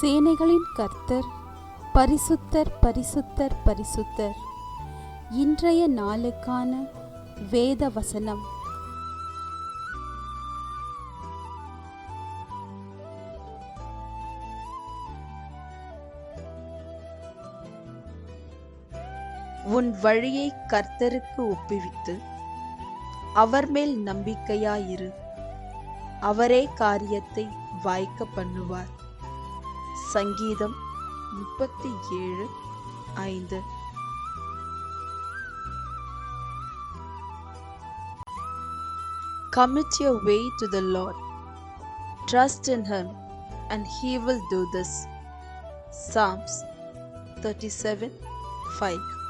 சேனைகளின் கர்த்தர் பரிசுத்தர் பரிசுத்தர் பரிசுத்தர். இன்றைய நாளுக்கான வேத வசனம். உன் வழியை கர்த்தருக்கு ஒப்புவித்து அவர் மேல் நம்பிக்கையாயிரு. அவரே காரியத்தை வாய்க்க பண்ணுவார். சங்கீதம் முப்பத்தி ஏழு ஐந்து Commit your way to the Lord. Trust in Him, and He will do this. Psalms 37 5